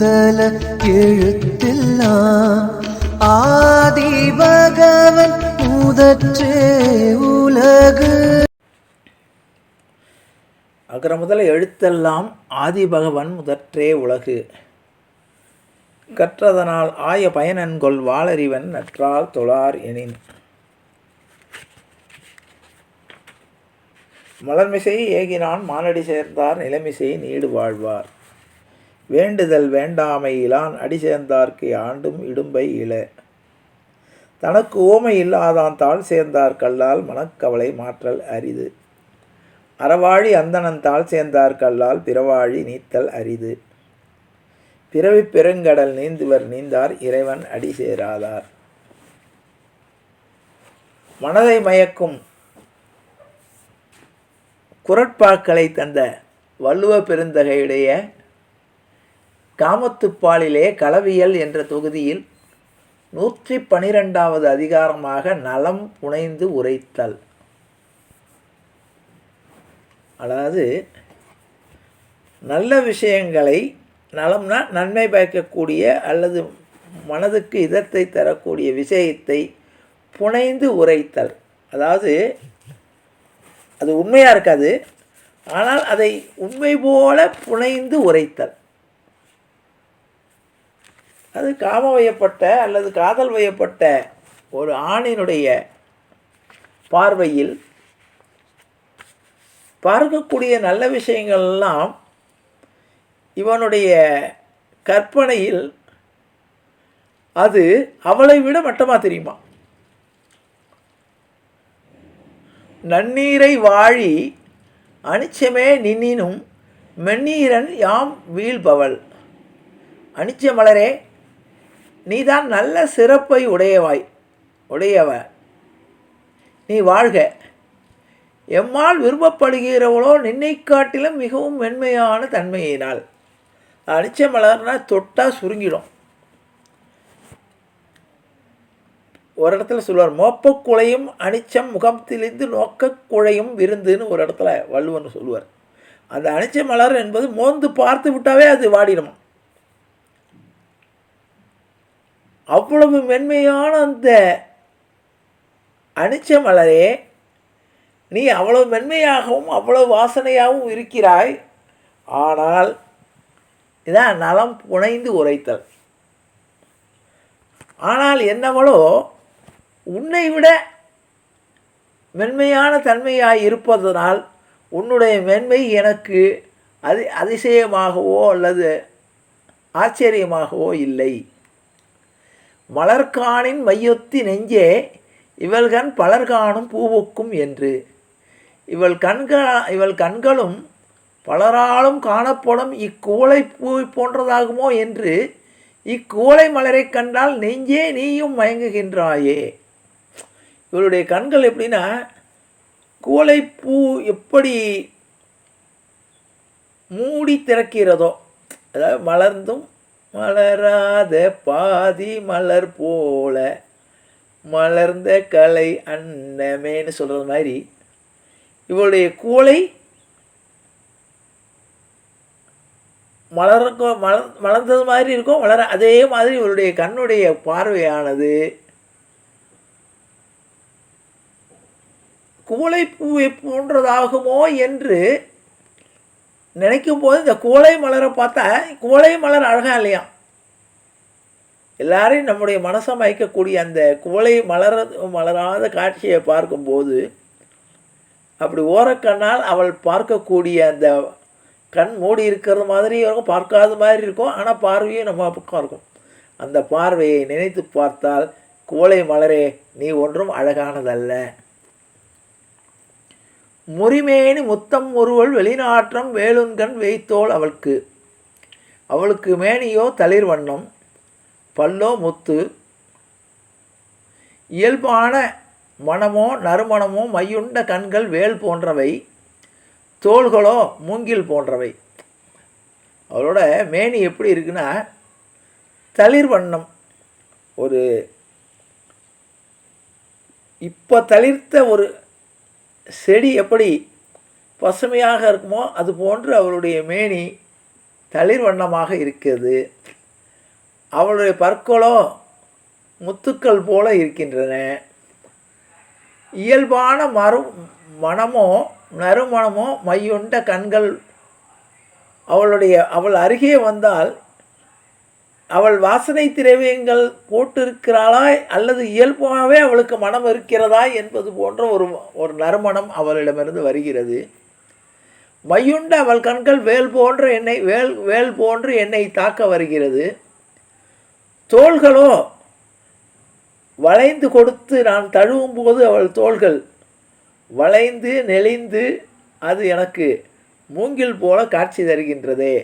முதல எழுத்தெல்லாம் ஆதி பகவன் முதற்றே உலகு. அகர முதல எழுத்தெல்லாம் ஆதி பகவன் முதற்றே உலகு. கற்றதனால் ஆய பயனன்கொள் வாளறிவன் நற்றால் தொழார் எனின். மலர்மிசை ஏகினான் மானடி சேர்ந்தார் நிலைமிசை நீடு வாழ்வார். வேண்டுதல் வேண்டாமையிலான் அடி சேர்ந்தார்க்கு ஆண்டும் இடும்பை இல தனக்கு ஓமை இல்லாதான் தாழ் சேர்ந்தார் கல்லால் மனக்கவலை மாற்றல் அரிது. அறவாழி அந்தணன் தாழ் சேர்ந்தார் கல்லால் பிறவாழி நீத்தல் அரிது. பிறவி பெருங்கடல் நீந்துவர் நீந்தார் இறைவன் அடி சேராதார் மனதை மயக்கும் குரட்பாக்களை தந்த வள்ளுவ பெருந்தகையுடைய காமத்துப்பாலிலே களவியல் என்ற தொகுதியில் நூற்றி பனிரெண்டாவது அதிகாரமாக நலம் புனைந்து உரைத்தல். அதாவது நல்ல விஷயங்களை நலம்னா நன்மை பயக்கக்கூடிய அல்லது மனதுக்கு இதத்தை தரக்கூடிய விஷயத்தை புனைந்து உரைத்தல். அதாவது அது உண்மையாக இருக்காது ஆனால் அதை உண்மை போல புனைந்து உரைத்தல். அது காம வயப்பட்ட அல்லது காதல் வயப்பட்ட ஒரு ஆணினுடைய பார்வையில் பார்க்கக்கூடிய நல்ல விஷயங்கள்லாம் இவனுடைய கற்பனையில் அது அவளை விட மட்டமாக தெரியுமா? நன்னீரை வாழி அனிச்சமே நின்னினும் மென்னீரன் யாம் வீழ்பவள். அனிச்ச மலரே நீதான் நல்ல சிறப்பை உடையவாய் உடையவ. நீ வாழ்க. எம்மால் விரும்பப்படுகிறவளோ நின்னை காட்டிலும் மிகவும் மென்மையான தன்மையினால். அனிச்ச மலர்னா தொட்டால் சுருங்கிடும். ஒரு இடத்துல சொல்லுவார் மோப்பக்குழையும் அனிச்சம் முகத்திலிருந்து நோக்கக் குழையும் விருந்துன்னு ஒரு இடத்துல வள்ளுவன் சொல்லுவார். அந்த அனிச்ச மலர் என்பது மோந்து பார்த்து விட்டாவே அது வாடிடுமா அவ்வளவு மென்மையான அந்த அனிச்ச மலரே நீ அவ்வளவு மென்மையாகவும் அவ்வளவு வாசனையாகவும் இருக்கிறாய். ஆனால் இதான் நலம் புனைந்து உரைத்தல். ஆனால் என்னவளோ உன்னை விட மென்மையான தன்மையாக இருப்பதனால் உன்னுடைய மென்மை எனக்கு அதி அதிசயமாகவோ அல்லது ஆச்சரியமாகவோ இல்லை. மலர்காணின் மையொத்தி நெஞ்சே இவள்கண் பலர் காணும் பூவுக்கும் என்று. இவள் கண்களா இவள் கண்களும் பலராலும் காணப்படும் இக்கூளை பூ போன்றதாகுமோ என்று இக்கூளை மலரை கண்டால் நெஞ்சே நீயும் மயங்குகின்றாயே. இவளுடைய கண்கள் எப்படின்னா கூளைப்பூ எப்படி மூடி திறக்கிறதோ அதாவது மலர்ந்தும் மலராத பாதி மலர் போல மலர்ந்த கலை அன்னமேன்னு சொல்கிறது மாதிரி இவளுடைய கூளை மலர்க்கும் மலர் மலர்ந்தது மாதிரி இருக்கும் மலர அதே மாதிரி இவருடைய கண்ணுடைய பார்வையானது. குவளைப்பூவை போன்றதாகுமோ என்று நினைக்கும் போது இந்த கோலை மலரை பார்த்தா குவளை மலர் அழகாக இல்லையா? எல்லாரையும் நம்முடைய மனசை மயக்கக்கூடிய அந்த குவளை மலர மலராத காட்சியை பார்க்கும்போது அப்படி ஓரக்கண்ணால் அவள் பார்க்கக்கூடிய அந்த கண் மூடி இருக்கிறது மாதிரி இருக்கும் பார்க்காத மாதிரி இருக்கும் ஆனால் பார்வையும் நம்ம பக்கம் இருக்கும். அந்த பார்வையை நினைத்து பார்த்தால் குவளை மலரே நீ ஒன்றும் அழகானதல்ல. முறிமேனி முத்தம் ஒருவள் வெளிநாற்றம் வேலுண்கண் வைத்தோள் அவளுக்கு. அவளுக்கு மேனியோ தளிர் வண்ணம் பல்லோ முத்து. இயல்பான மனமோ நறுமணமோ மையுண்ட கண்கள் வேல் போன்றவை தோள்களோ மூங்கில் போன்றவை. அவளோட மேனி எப்படி இருக்குன்னா தளிர் வண்ணம். ஒரு இப்போ தளிர்த்த ஒரு செடி எப்படி பசுமையாக இருக்குமோ அது போன்று அவளுடைய மேனி தளிர் வண்ணமாக இருக்கிறது. அவளுடைய பற்களோ முத்துக்கள் போல இருக்கின்றன. இயல்பான மறு மனமோ நறுமணமோ மையுண்ட கண்கள் அவளுடைய அவள் அருகே வந்தால் அவள் வாசனை திரவியங்கள் போட்டிருக்கிறாளா அல்லது இயல்பாகவே அவளுக்கு மனம் இருக்கிறதா என்பது போன்ற ஒரு ஒரு நறுமணம் அவளிடமிருந்து வருகிறது. மையுண்ட அவள் கண்கள் வேல் போன்ற என்னை வேல் வேல் போன்று என்னை தாக்க வருகிறது. தோள்களோ? வளைந்து கொடுத்து நான் தழுவும் போது அவள் தோள்கள் வளைந்து நெளிந்து அது எனக்கு மூங்கில் போல காட்சி தருகின்றதே.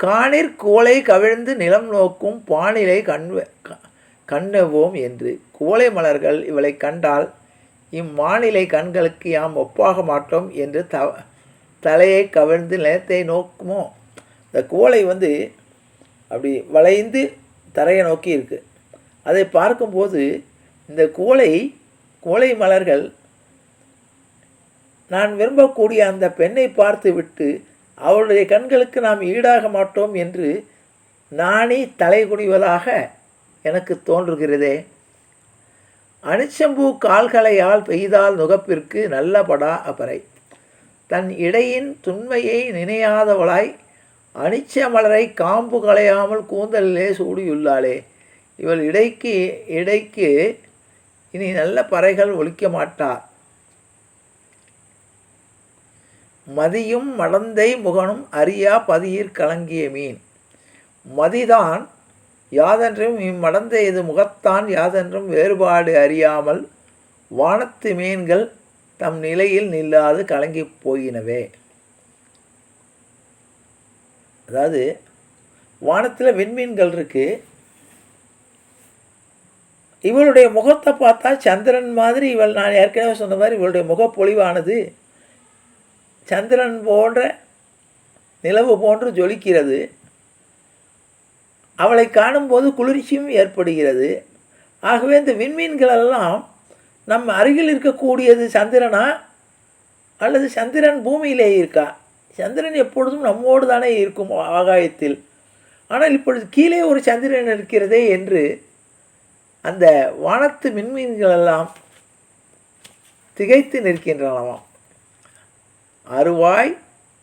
காணிற் கோலை கவிழ்ந்து நிலம் நோக்கும் பானிலை கண்வ க- கண்ணவோம் என்று. கோலை மலர்கள் இவளை கண்டால் இம்மானிலை கண்களுக்கு யாம் ஒப்பாக மாட்டோம் என்று த தலையை கவிழ்ந்து நிலத்தை நோக்குமோ? இந்த கோலை வந்து அப்படி வளைந்து தரையை நோக்கி இருக்கு. அதை பார்க்கும்போது இந்த கோலை கோலை மலர்கள் நான் விரும்பக்கூடிய அந்த பெண்ணை பார்த்து விட்டு அவளுடைய கண்களுக்கு நாம் ஈடாக மாட்டோம் என்று நானே தலை குனிவதாக எனக்கு தோன்றுகிறதே. அனிச்சம்பூ கால்களையால் பெய்தால் நுகப்பிற்கு நல்ல படா அபரை தன் இடையின் துண்மையை நினையாதவளாய் அனிச்ச மலரை காம்பு களையாமல் கூந்தலிலே சூடியுள்ளாளே. இவள் இடைக்கு இடைக்கு இனி நல்ல பறைகள் ஒழிக்க மாட்டார் மதியும் மடந்தை முகனும் அறியா பதியிற் கலங்கிய மீன். மதிதான் யாதென்றும் இம்மடந்தை இது முகத்தான் யாதென்றும் வேறுபாடு அறியாமல் வானத்து மீன்கள் தம் நிலையில் நில்லாது கலங்கி போயினவே. அதாவது வானத்தில் விண்மீன்கள் இருக்கு. இவளுடைய முகத்தை பார்த்தா சந்திரன் மாதிரி இவள் நான் ஏற்கனவே சொன்ன மாதிரி இவளுடைய முகப்பொழிவானது சந்திரன் போன்ற நிலவு போன்று ஜொலிக்கிறது. அவளை காணும்போது குளிர்ச்சியும் ஏற்படுகிறது. ஆகவே இந்த விண்மீன்களெல்லாம் நம் அருகில் இருக்கக்கூடியது சந்திரனா அல்லது சந்திரன் பூமியிலே இருக்கா? சந்திரன் எப்பொழுதும் நம்மோடு தானே இருக்கும் ஆகாயத்தில். ஆனால் இப்பொழுது கீழே ஒரு சந்திரன் இருக்கிறதே என்று அந்த வானத்து விண்மீன்களெல்லாம் திகைத்து நிற்கின்றனவாம். அருவாய்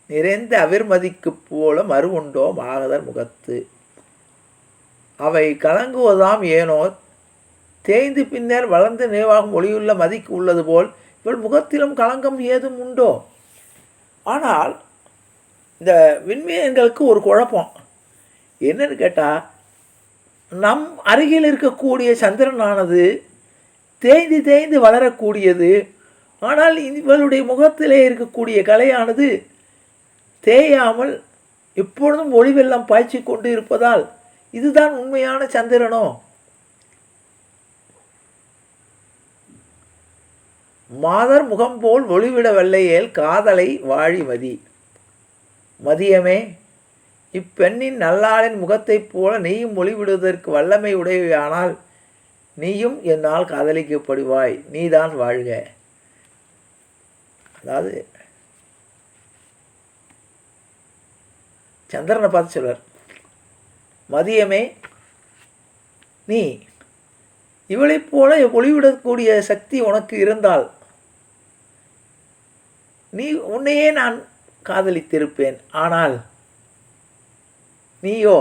நிறைந்த அவிர்மதிக்கு போல மறுவுண்டோ மாகதர் முகத்து. அவை கலங்குவதாம் ஏனோ? தேய்ந்து பின்னர் வளர்ந்து நினைவாகும் ஒளியுள்ள மதிக்கு உள்ளது போல் இவள் முகத்திலும் கலங்கம் ஏதும் உண்டோ? ஆனால் இந்த விண்மீன்களுக்கு ஒரு குழப்பம். என்னன்னு கேட்டால் நம் அருகில் இருக்கக்கூடிய சந்திரனானது தேய்ந்து தேய்ந்து வளரக்கூடியது ஆனால் இவளுடைய முகத்திலே இருக்கக்கூடிய கலையானது தேயாமல் எப்பொழுதும் ஒளிவெல்லாம் பாய்ச்சி கொண்டு இருப்பதால் இதுதான் உண்மையான சந்திரனோ? மாதர் முகம் போல் ஒளிவிடவல்லையேல் காதலை வாழி மதி. மதியமே இப்பெண்ணின் நல்லாளின் முகத்தைப் போல நீயும் ஒளிவிடுவதற்கு வல்லமை உடையவையானால் நீயும் என்னால் காதலிக்கப்படுவாய். நீதான் வாழ்க. அதாவது சந்திரனை பார்த்து சொல்வார் மதியமே நீ இவளைப் போல ஒளிவிடக்கூடிய சக்தி உனக்கு இருந்தால் நீ உன்னையே நான் காதலித்திருப்பேன். ஆனால் நீயோ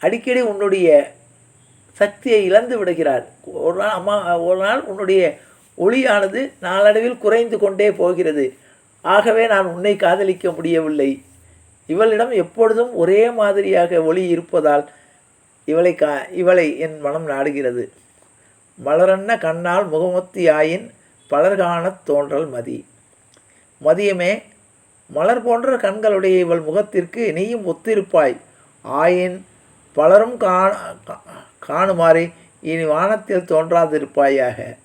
அடிக்கடி உன்னுடைய சக்தியை இழந்து விடுகிறார் ஒரு நாள் அம்மா ஒரு நாள் உன்னுடைய ஒளியானது நாளடைவில் குறைந்து கொண்டே போகிறது. ஆகவே நான் உன்னை காதலிக்க முடியவில்லை. இவளிடம் எப்பொழுதும் ஒரே மாதிரியாக ஒளி இருப்பதால் இவளை கா இவளை என் மனம் நாடுகிறது. மலரன்ன கண்ணால் முகமொத்தியாயின் பலர் காணத் தோன்றல் மதி. மதியமே மலர் போன்ற கண்களுடைய இவள் முகத்திற்கு நீயும் ஒத்திருப்பாய். ஆயின் பலரும் காண கா- காணுமாறு இனி வானத்தில் தோன்றாதிருப்பாயாக.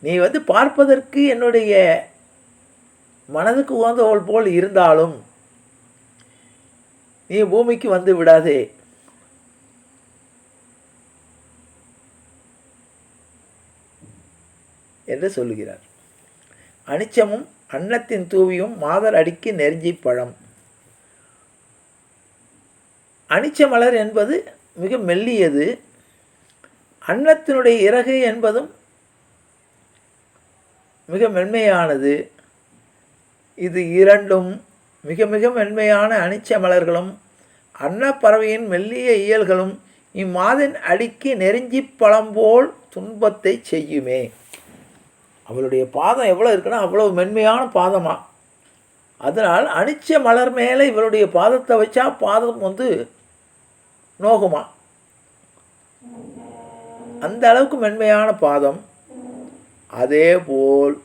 நீ வந்து பார்ப்பதற்கு என்னுடைய மனதுக்கு உகந்தவள் போல் இருந்தாலும் நீ பூமிக்கு வந்து விடாதே. என்று சொல்லுகிறார் அனிச்சமும் அன்னத்தின் தூவியும் மாதர் அடிக்கு நெருஞ்சி பழம். அனிச்ச மலர் என்பது மிக மெல்லியது. அன்னத்தினுடைய இறகு என்பதும் மிக மென்மையானது. இது இரண்டும் மிக மிக மென்மையான அனிச்ச மலர்களும் அன்னப்பறவையின் மெல்லிய இயல்களும் இம்மாதின் அடிக்கு நெருஞ்சி பழம்போல் துன்பத்தை செய்யுமே. அவளுடைய பாதம் எவ்வளோ இருக்குன்னா அவ்வளோ மென்மையான பாதமாக அதனால் அனிச்ச மலர் மேலே இவளுடைய பாதத்தை வச்சா பாதம் வந்து நோகுமா? அந்த அளவுக்கு மென்மையான பாதம். அதேபோல்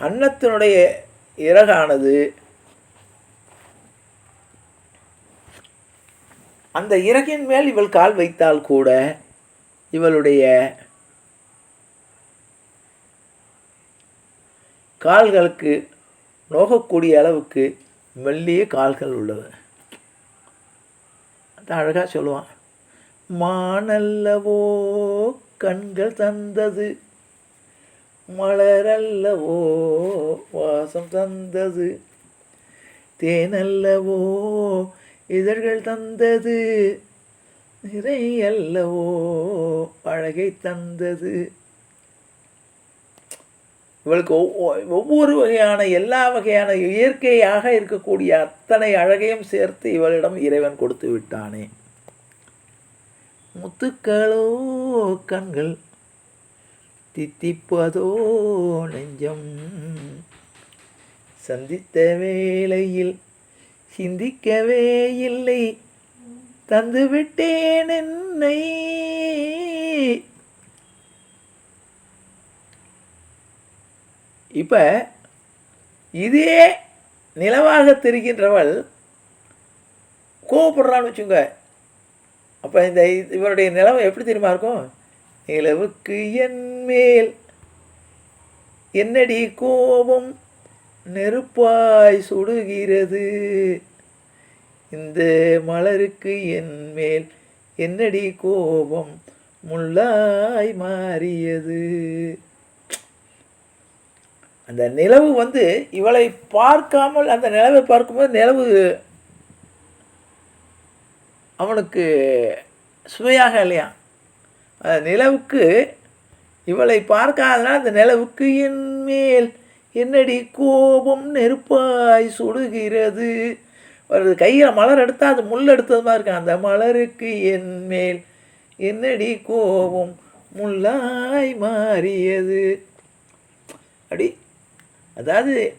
அன்னத்தினுடைய இறகானது அந்த இறகின் மேல் இவள் கால் வைத்தால் கூட இவளுடைய கால்களுக்கு நோகக்கூடிய அளவுக்கு மெல்லிய கால்கள் உள்ளது. அதான் அழகாக சொல்லுவான் மானல்லவோ கண்கள் தந்தது மலரல்லவோ வாசம் தந்தது. தேனல்லவோ இதழ்கள் தந்தது. நிறை அல்லவோ அழகை தந்தது. இவளுக்கு ஒவ்வொ- ஒவ்வொரு வகையான எல்லா வகையான இயற்கையாக இருக்கக்கூடிய அத்தனை அழகையும் சேர்த்து இவளிடம் இறைவன் கொடுத்து விட்டானே. முத்துக்களோ கண்கள் தித்திப்பதோ நெஞ்சம். சந்தித்த வேளையில் சிந்திக்கவே இல்லை. தந்துவிட்டேன் என்னை. இப்போ இதே நிலவாக தெரிகின்றவள் கோவப்படுறான்னு வச்சுங்க அப்போ இந்த இவருடைய நிலவை எப்படி தெரியுமா இருக்கும்? நிலவுக்கு என் மேல். என்னடி கோபம்? நெருப்பாய் சுடுகிறது. இந்த மலருக்கு என் மேல் என்னடி கோபம்? முள்ளாய் மாறியது. அந்த நிலவு வந்து இவளை பார்க்காமல் அந்த நிலவை பார்க்கும்போது நிலவு அவனுக்கு சுவையாக இல்லையா? நிலவுக்கு இவளை பார்க்காதனால் அந்த நிலவுக்கு என் மேல் என்னடி கோபம் நெருப்பாய் சுடுகிறது. ஒரு கையில் மலர் எடுத்தால் அது முள் எடுத்தது மாதிரி இருக்கு. அந்த மலருக்கு என் மேல் என்னடி கோபம் முள்ளாய் மாறியது. அப்படி அதாவது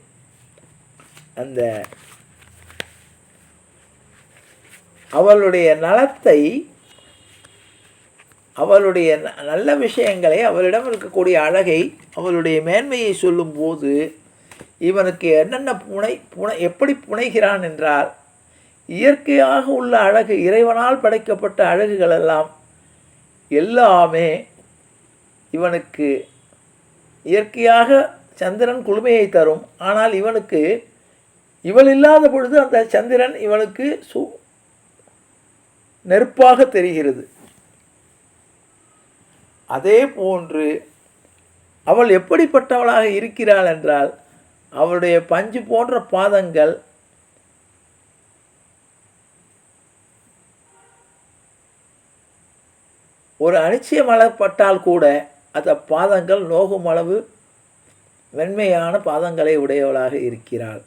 அந்த அவளுடைய நலத்தை அவளுடைய ந- நல்ல விஷயங்களை அவளிடம் இருக்கக்கூடிய அழகை அவளுடைய மேன்மையை சொல்லும்போது இவனுக்கு என்னென்ன புனை புனை எப்படி புனைகிறான் என்றால் இயற்கையாக உள்ள அழகு இறைவனால் படைக்கப்பட்ட அழகுகள் எல்லாம் எல்லாமே இவனுக்கு இயற்கையாக சந்திரன் குளுமையை தரும். ஆனால் இவனுக்கு இவள் இல்லாத பொழுது அந்த சந்திரன் இவனுக்கு சு நெருப்பாக தெரிகிறது. அதே போன்று அவள் எப்படிப்பட்டவளாக இருக்கிறாள் என்றால் அவளுடைய பஞ்சு போன்ற பாதங்கள் ஒரு அனிச்சயம் அளப்பட்டால் கூட அந்த பாதங்கள் நோகும் அளவு மென்மையான பாதங்களை உடையவளாக இருக்கிறாள்.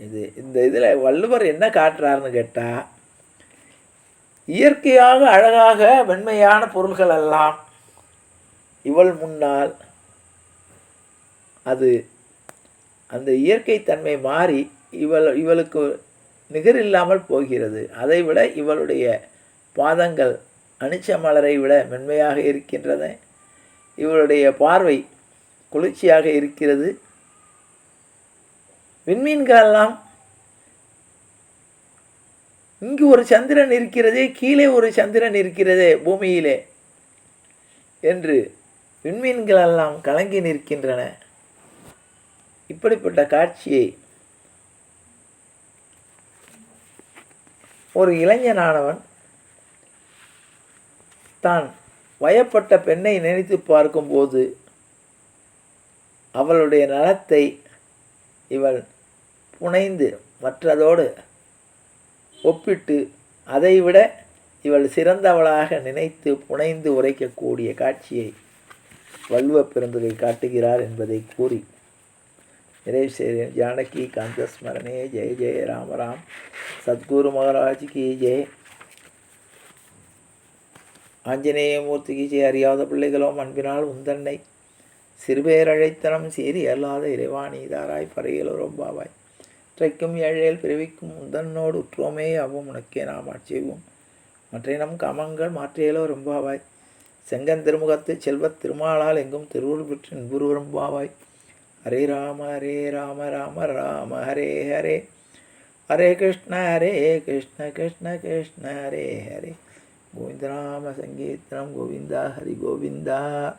இது இந்த இதில் வள்ளுவர் என்ன காட்டுறாருன்னு கேட்டால் இயற்கையாக அழகாக வெண்மையான பொருள்கள் எல்லாம் இவள் முன்னால் அது அந்த இயற்கை தன்மை மாறி இவள் இவளுக்கு நிகரில்லாமல் போகிறது. அதைவிட இவளுடைய பாதங்கள் அனிச்ச மலரை விட மென்மையாக இருக்கின்றன. இவளுடைய பார்வை குளிர்ச்சியாக இருக்கிறது. விண்மீன்களெல்லாம் இங்கு ஒரு சந்திரன் இருக்கிறதே கீழே ஒரு சந்திரன் இருக்கிறதே பூமியிலே என்று விண்மீன்களெல்லாம் கலங்கி நிற்கின்றன. இப்படிப்பட்ட காட்சியை ஒரு இளைஞனானவன் தான் வயப்பட்ட பெண்ணை நினைத்து பார்க்கும்போது அவளுடைய நலத்தை இவள் புனைந்து மற்றதோடு ஒப்பிட்டு அதைவிட இவள் சிறந்தவளாக நினைத்து புனைந்து உரைக்கக்கூடிய காட்சியை வல்வ பெருந்தகை காட்டுகிறார் என்பதை கூறி நிறைவு செய்கிறேன். ஜானகி காந்த ஸ்மரணே ஜெய ஜெய ராமராம் சத்குரு மகாராஜ் கி ஜெய் ஆஞ்சநேயமூர்த்திக்கு ஜெய அறியாத பிள்ளைகளோ அன்பினால் உந்தன்னை சிறுபேரழைத்தனம் சீரி அல்லாத இறைவாணி தாராய் பறையலோ ரொம்பாவாய் இற்றைக்கும் ஏழையில் பிறவிக்கும் உந்தன்னோடு உற்றோமே ஆகும் உனக்கே நாம் ஆட்சியவும் மற்றினம் நம் கமங்கள் மாற்றியலோ ரொம்பாவாய். செங்கன் திருமுகத்து செல்வத் திருமாலால் எங்கும் திருவுருள் பெற்று இன்புரு ரொம்பாவாய். ஹரே ராம ஹரே ராம ராம ராம ஹரே ஹரே. ஹரே கிருஷ்ண ஹரே கிருஷ்ண கிருஷ்ண கிருஷ்ண ஹரே ஹரே. கோவிந்தராம சங்கீர்த்தனம் கோவிந்தா ஹரி கோவிந்தா